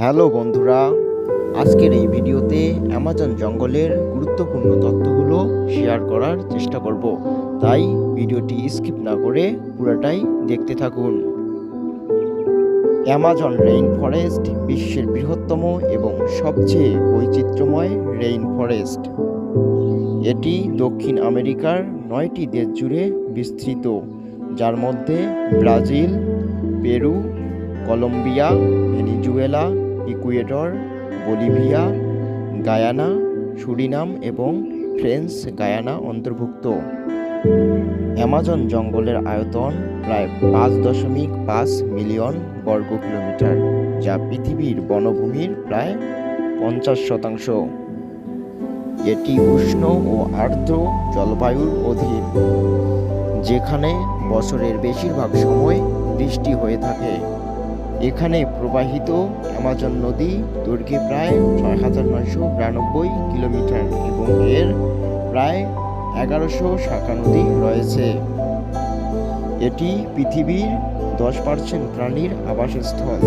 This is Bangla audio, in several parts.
হ্যালো বন্ধুরা, আজকের এই ভিডিওতে অ্যামাজন জঙ্গলের গুরুত্বপূর্ণ তথ্যগুলো শেয়ার করার চেষ্টা করব। তাই ভিডিওটি স্কিপ না করে পুরোটাই দেখতে থাকুন। অ্যামাজন রেইন ফরেস্ট বিশ্বের বৃহত্তম এবং সবচেয়ে বৈচিত্র্যময় রেইন ফরেস্ট। এটি দক্ষিণ আমেরিকার নয়টি দেশ জুড়ে বিস্তৃত, যার মধ্যে Brazil, Peru, Colombia, Venezuela Ecuador, Bolivia, Guyana, Suriname এবং ফ্রেঞ্চ গায়ানা অন্তর্ভুক্ত। অ্যামাজন জঙ্গলের আয়তন প্রায় পাঁচ দশমিক পাঁচ মিলিয়ন বর্গ কিলোমিটার, যা পৃথিবীর বনভূমির প্রায় পঞ্চাশ শতাংশ। এটি উষ্ণ ও আর্দ্র জলবায়ুর অধীন, যেখানে বছরের বেশিরভাগ সময় বৃষ্টি হয়ে থাকে। এখানে প্রবাহিত অ্যামাজন নদী দৈর্ঘ্যে প্রায় ছয় হাজার নয়শো বিরানব্বই কিলোমিটার এবং এর প্রায় এগারোশো শাখা নদী রয়েছে। এটি পৃথিবীর দশ পার্সেন্ট প্রাণীর আবাসস্থল,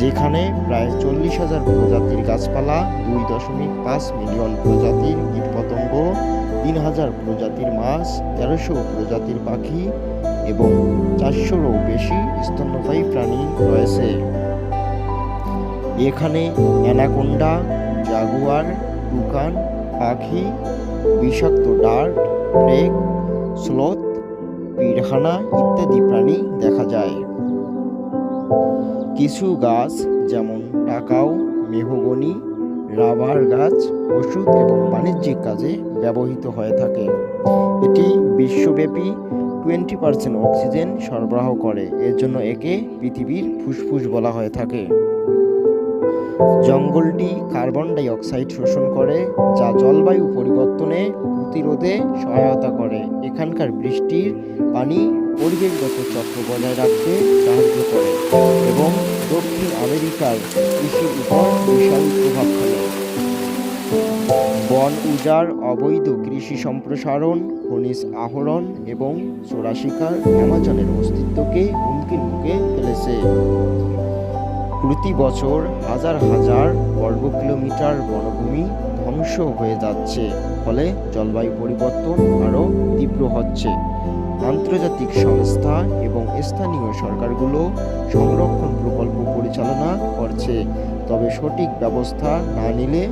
যেখানে প্রায় চল্লিশ হাজার প্রজাতির গাছপালা, দুই দশমিক পাঁচ মিলিয়ন প্রজাতির কীটপতঙ্গ, তিন হাজার প্রজাতির মাছ, তেরোশো প্রজাতির পাখি এবং চারশোরও বেশি স্তন্যপায়ী প্রাণী রয়েছে। এখানে অ্যানাকোন্ডা, জাগুয়ার, টুকান, পাখি, বিষাক্ত ডার্ট ব্রেক স্লোথ, পিরহানা ইত্যাদি প্রাণী দেখা যায়। কিছু গাছ যেমন টাকাও মেহগনি, রাবার গাছ, ওষুধ এবং বাণিজ্যিক কাজে ব্যবহৃত হয়ে থাকে। এটি বিশ্বব্যাপী টোয়েন্টি পার্সেন্ট অক্সিজেন সরবরাহ করে। এর জন্য একে পৃথিবীর ফুসফুস বলা হয়ে থাকে। জঙ্গলটি কার্বন ডাই অক্সাইড শোষণ করে, যা জলবায়ু পরিবর্তনে প্রতিরোধে সহায়তা করে। এখানকার বৃষ্টির পানি পরিবেশগত চক্র বজায় রাখতে সাহায্য করে এবং দক্ষিণ আমেরিকার কৃষির উপর বিশাল প্রভাব ফেলে। বন উজাড়, অবৈধ কৃষি সম্প্রসারণ, খনিজ আহরণ এবং চোরা শিকার অ্যামাজনের অস্তিত্বকে হুমকির মুখে ফেলেছে। প্রতি বছর হাজার হাজার বর্গ কিলোমিটার বনভূমি ধ্বংস হয়ে যাচ্ছে, ফলে জলবায়ু পরিবর্তন আরও তীব্র হচ্ছে। আন্তর্জাতিক সংস্থা এবং স্থানীয় সরকারগুলো সংরক্ষণ প্রকল্প পরিচালনা করছে, তবে সঠিক ব্যবস্থা না নিলে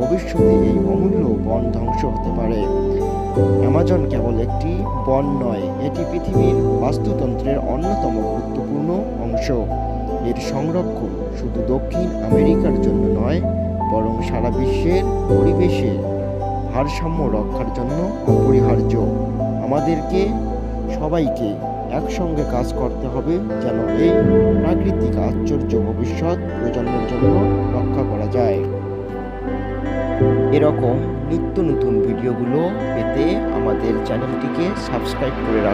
ভবিষ্যতে এই অমূল্য বন ধ্বংস হতে পারে। অ্যামাজন কেবল একটি বন নয়, এটি পৃথিবীর বাস্তুতন্ত্রের অন্যতম গুরুত্বপূর্ণ অংশ। এর সংরক্ষণ শুধু দক্ষিণ আমেরিকার জন্য নয়, বরং সারা বিশ্বের পরিবেশে ভারসাম্য রক্ষার জন্য অপরিহার্য। আমাদেরকে, সবাইকে একসঙ্গে কাজ করতে হবে যেন এই প্রাকৃতিক আশ্চর্য ভবিষ্যৎ প্রজন্মের জন্য রক্ষা করা যায়। এরকম নিত্য নতুন ভিডিওগুলো পেতে আমাদের চ্যানেলটিকে সাবস্ক্রাইব করে রাখুন।